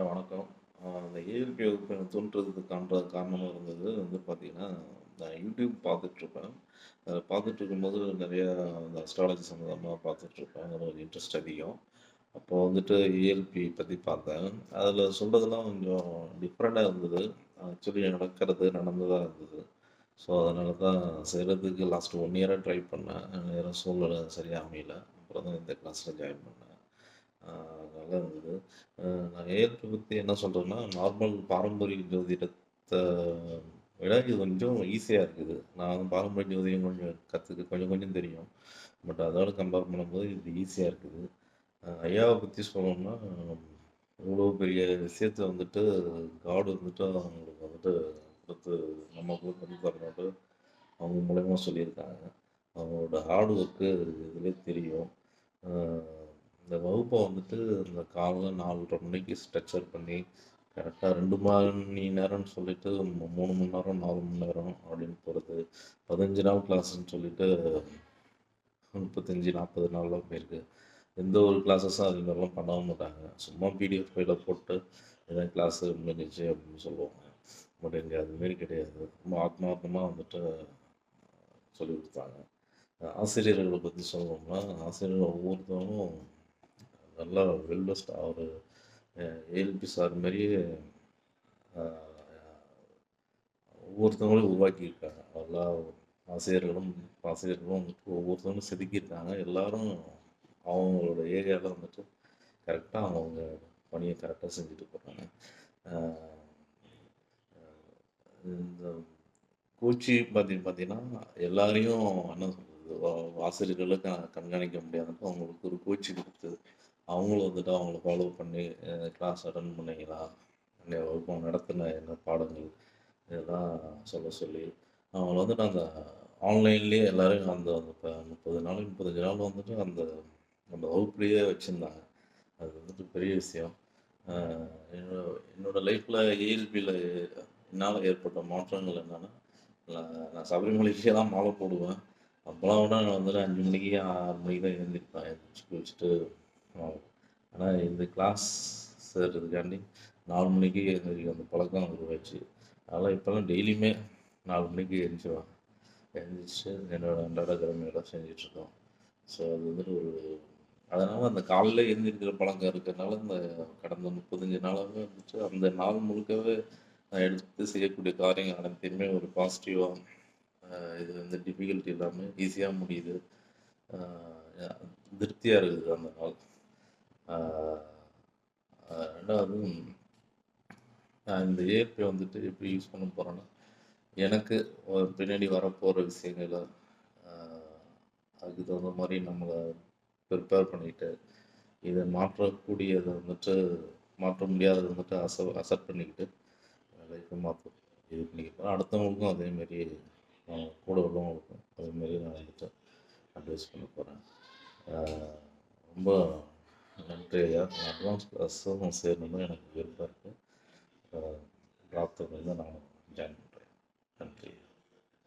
வணக்கம். அந்த ஏஎல்பி வகுப்பு எனக்கு தோன்றதுக்கான காரணமாக இருந்தது வந்து பார்த்திங்கன்னா நான் யூடியூப் பார்த்துட்ருப்பேன். அத பார்த்துட்ருக்கும்போது நிறையா இந்த அஸ்ட்ராலஜி சம்மந்தமாக பார்த்துட்ருப்பேன். அதில் ஒரு இன்ட்ரெஸ்ட் அதிகம். அப்போ வந்துட்டு ஏஎல்பி பற்றி பார்த்தேன். அதில் சொல்கிறதுலாம் கொஞ்சம் டிஃப்ரெண்டாக இருந்தது. ஆக்சுவலி நடக்கிறது நடந்ததாக இருந்தது. ஸோ, அதனால தான் செய்கிறதுக்கு லாஸ்ட் ஒன் இயராக ட்ரை பண்ணேன். நேரம் சூழ்நிலை சரியாக அமையல. அப்புறம் தான் இந்த கிளாஸில் ஜாயின் பண்ணேன். நல்லா இருந்தது. நான் ஏஎல்பி பற்றி என்ன சொல்கிறேன்னா நார்மல் பாரம்பரிய ஜோதிடத்தை விட இது கொஞ்சம் ஈஸியாக இருக்குது. நான் பாரம்பரிய ஜோதிடம் கொஞ்சம் கற்றுக்க கொஞ்சம் கொஞ்சம் தெரியும். பட் அதோட கம்பேர் பண்ணும்போது இது ஈஸியாக இருக்குது. ஐயாவை பற்றி சொல்லணும்னா, இவ்வளோ பெரிய விஷயத்த வந்துட்டு காடு வந்துட்டு அவங்களுக்கு வந்துட்டு கொடுத்து நமக்கு சொல்லி தரணுன்ட்டு அவங்க மூலயமா சொல்லியிருக்காங்க. அவங்களோட ஹார்ட் ஒர்க்கு இதுலேயே தெரியும். இந்த வகுப்பை வந்துட்டு இந்த காலைல 4:30 மணிக்கு ஸ்ட்ரக்சர் பண்ணி, கரெக்டாக ரெண்டு மணி நேரம்னு சொல்லிட்டு மூணு மணி நேரம், நாலு மணி நேரம் அப்படின்னு போகிறது பதினஞ்சு நாள் கிளாஸ்ன்னு சொல்லிட்டு 35, 40 நாள்லாம் போயிருக்கு. எந்த ஒரு கிளாஸஸும் அதுமாதிரிலாம் பண்ணவும் மாட்டாங்க. சும்மா பிடிஎஃப் ஃபைலை போட்டு, இதான் கிளாஸு முடிஞ்சிச்சு அப்படின்னு சொல்லுவாங்க. பட் இங்கே அதுமாரி கிடையாது. ரொம்ப ஆத்மார்த்தமாக வந்துட்டு சொல்லிக் கொடுத்தாங்க ஆசிரியர்களை பற்றி சொல்லுவோம்னா சொல்லணும்னா, ஆசிரியர்கள் ஒவ்வொருத்தவங்களும் நல்லா வெல் பெஸ்ட் அவரு ஏஎல்பி சார் மாதிரியே ஒவ்வொருத்தவங்களும் உருவாக்கியிருக்காங்க. எல்லா ஆசிரியர்களும் ஆசிரியர்களும் வந்துட்டு ஒவ்வொருத்தவங்களும் செதுக்கியிருக்காங்க. எல்லாரும் அவங்களோட ஏரியாவில் வந்துட்டு கரெக்டாக அவங்க பணியை கரெக்டாக செஞ்சுட்டு போகிறாங்க இந்த கோச்சி பாத்தி பார்த்தீங்கன்னா, எல்லாரையும் என்ன சொல்கிறது ஆசிரியர்களை க கண்காணிக்க முடியாதுன்னு அவங்களுக்கு ஒரு கோச் கொடுத்தது அவங்களும் வந்துட்டு அவங்கள ஃபாலோ பண்ணி, கிளாஸ் அட்டன் பண்ணீங்களா? இன்னைய வகுப்பு நடத்தின என்ன பாடங்கள்? இதெல்லாம் சொல்ல சொல்லி, அவங்கள வந்துட்டு அந்த ஆன்லைன்லேயே எல்லோரும் அந்த இப்போ முப்பது நாள், 35 நாள் வந்துட்டு அந்த அந்த வகுப்புலேயே வச்சுருந்தாங்க அது வந்துட்டு பெரிய விஷயம். என்னோட என்னோட லைஃப்பில் ஏஎல்பில என்னால் ஏற்பட்ட மாற்றங்கள் என்னென்னா நான் சபரிமலைக்கே தான் மாலை போடுவேன். அப்போலாம் விட நான் வந்துட்டு அஞ்சு மணிக்கு, ஆறு மணிக்கு தான் எழுந்திருப்பேன் எழுந்திரிச்சு குளிச்சுட்டு ஆ ஆனால் இந்த கிளாஸ் சேர்றதுக்காண்டி நாலு மணிக்கு எந்திரிக்கிற அந்த பழக்கம் உருவாச்சு. அதனால் இப்போல்லாம் டெய்லியுமே நாலு மணிக்கு எந்திரிச்சுருவேன். எந்திரிச்சு என்னோட அன்றாட கடமைகள செஞ்சிட்ருக்கோம் ஸோ, அது வந்துட்டு ஒரு அதனால் அந்த காலையில் எழுந்திரிக்கிற பழக்கம் இருக்கிறனால, இந்த கடந்த முப்பத்தஞ்சு நாளாகவே வந்துட்டு அந்த நாள் முழுக்கவே நான் எடுத்து செய்யக்கூடிய காரியங்கள் அனைத்தையுமே ஒரு பாசிட்டிவாக இது வந்து டிஃபிகல்ட்டி இல்லாமல் ஈஸியாக முடியுது. திருப்தியாக இருக்குது அந்த நாள். ரெண்டாவது நான் இந்த ஏபி வந்துட்டு எப்படி யூஸ் பண்ண போகிறேன்னா எனக்கு பின்னாடி வரப்போகிற விஷயங்கள அதுக்கு தகுந்த மாதிரி நம்மளை ப்ரிப்பேர் பண்ணிட்டு, இதை மாற்றக்கூடியதை வந்துட்டு மாற்ற முடியாததை வந்துட்டு அச அசட் பண்ணிக்கிட்டு, லைஃப்பை லைஃப்ப இது பண்ணிக்க அடுத்தவங்களுக்கும் அதே மாரி கூட உள்ளவங்களுக்கும் அதேமாரி நான் வந்துட்டு அட்வைஸ் பண்ண போகிறேன் ரொம்ப நன்றி ஐயா. அட்வான்ஸ் கிளாஸும் சேரணும்னு எனக்கு விருப்பம் இருக்குது அ பிரார்த்தனையில நான்